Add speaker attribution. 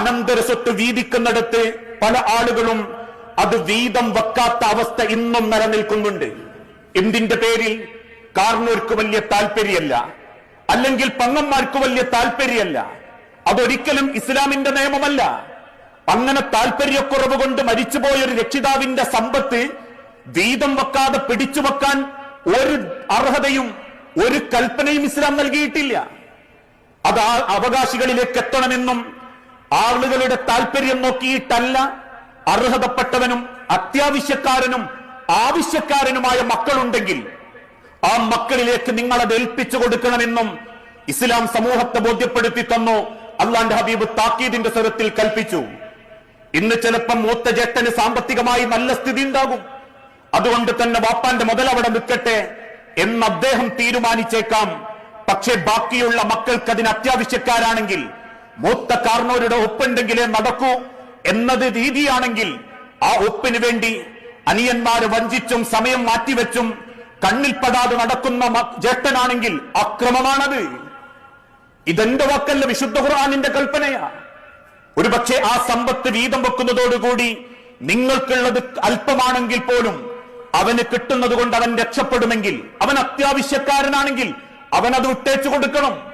Speaker 1: അനന്തര സ്വത്ത് വീതിക്കുന്നിടത്ത് പല ആളുകളും അത് വീതം വെക്കാത്ത അവസ്ഥ ഇന്നും നിലനിൽക്കുന്നുണ്ട്. എന്തിന്റെ പേരിൽ? കാരണവർക്ക് വലിയ താല്പര്യമല്ല അല്ലെങ്കിൽ പങ്ങന്മാർക്ക് വലിയ താല്പര്യമല്ല അതൊരിക്കലും ഇസ്ലാമിന്റെ നിയമമല്ല. അങ്ങനെ താല്പര്യക്കുറവ് കൊണ്ട് മരിച്ചുപോയ ഒരു രക്ഷിതാവിന്റെ സമ്പത്ത് വീതം വെക്കാതെ പിടിച്ചു വെക്കാൻ ഒരു അർഹതയും ഒരു കൽപ്പനയും ഇസ്ലാം നൽകിയിട്ടില്ല. അത് അവകാശികളിലേക്ക് എത്തണമെന്നും ആളുകളുടെ താല്പര്യം നോക്കിയിട്ടല്ല അർഹതപ്പെട്ടവനും അത്യാവശ്യക്കാരനും ആവശ്യക്കാരനുമായ മക്കളുണ്ടെങ്കിൽ ആ മക്കളിലേക്ക് നിങ്ങൾ അത് ഏൽപ്പിച്ചു കൊടുക്കണമെന്നും ഇസ്ലാം സമൂഹത്തെ ബോധ്യപ്പെടുത്തി തന്നു. അള്ളാന്റെ ഹബീബ് താക്കീദിന്റെ സ്വരത്തിൽ കൽപ്പിച്ചു. ഇന്ന് ചിലപ്പം മൂത്ത ജേട്ടന് സാമ്പത്തികമായി നല്ല സ്ഥിതി ഉണ്ടാകും. അതുകൊണ്ട് തന്നെ വാപ്പാന്റെ മുതൽ അവിടെ നിൽക്കട്ടെ എന്ന് അദ്ദേഹം തീരുമാനിച്ചേക്കാം. പക്ഷെ ബാക്കിയുള്ള മക്കൾക്ക് അതിന് അത്യാവശ്യക്കാരാണെങ്കിൽ മൂത്ത കാർണോരുടെ ഒപ്പുണ്ടെങ്കിലേ നടക്കൂ എന്നത് രീതിയാണെങ്കിൽ ആ ഒപ്പിന് വേണ്ടി അനിയന്മാര് വഞ്ചിച്ചും സമയം മാറ്റിവെച്ചും കണ്ണിൽപ്പെടാതെ നടക്കുന്ന ജേട്ടനാണെങ്കിൽ അക്രമമാണത്. ഇതെന്റെ വാക്കല്ല വിശുദ്ധ ഖുർആാനിന്റെ കൽപ്പനയാ. ഒരുപക്ഷെ ആ സമ്പത്ത് വീതം വെക്കുന്നതോടുകൂടി നിങ്ങൾക്കുള്ളത് അല്പമാണെങ്കിൽ പോലും അവന് കിട്ടുന്നത് കൊണ്ട് അവൻ രക്ഷപ്പെടുമെങ്കിൽ അവൻ അത്യാവശ്യക്കാരനാണെങ്കിൽ അവൻ അത് വിട്ടേച്ചു കൊടുക്കണം.